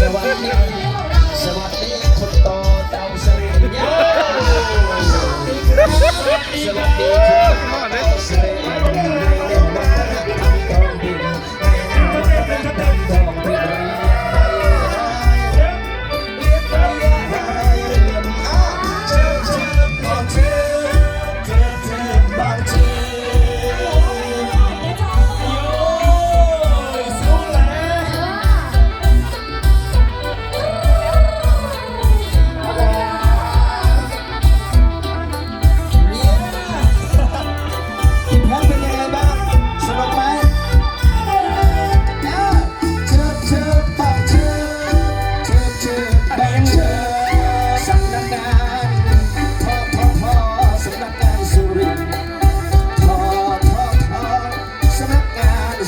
สวัสดี สวัสดีคุณต่อาวสริญสวัสดีคุ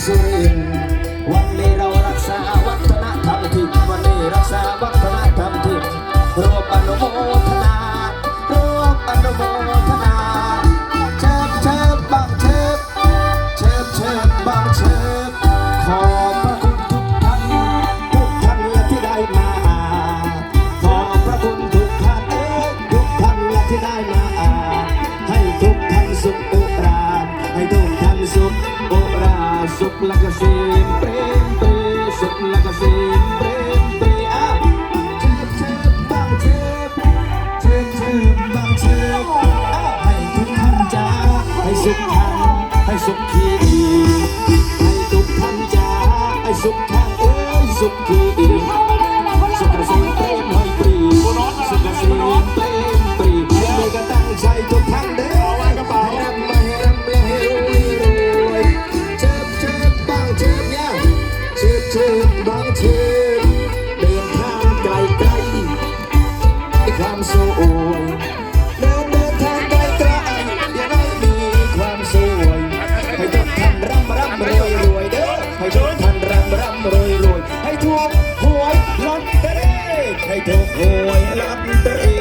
สุรินวันนี้เรารักษาวัฒนธรรมที่วันนี้รักษาวัฒนธรรมที่นรวมอนุโมทนารวมอนุโมทนาเชิบเชิบบางเชิบเชิบเชิบบางเชิบขอพระคุณทุกท่านทุกท่านและที่ได้มาขอพระคุณทุกท่านทุกท่านและที่ได้ สุขและเกษมเปรมเปรีสุขและเกษมเปรมเปรีอะเชิบเชิบบางเชิบเชิบเชิบบางเชิบอะให้ทุกท่านจ้าให้สุขทันให้สุขขีให้ทุกท่านจ้าให้สุขทันเอ้ยสุขขี ให้เธอคอยรับเธอ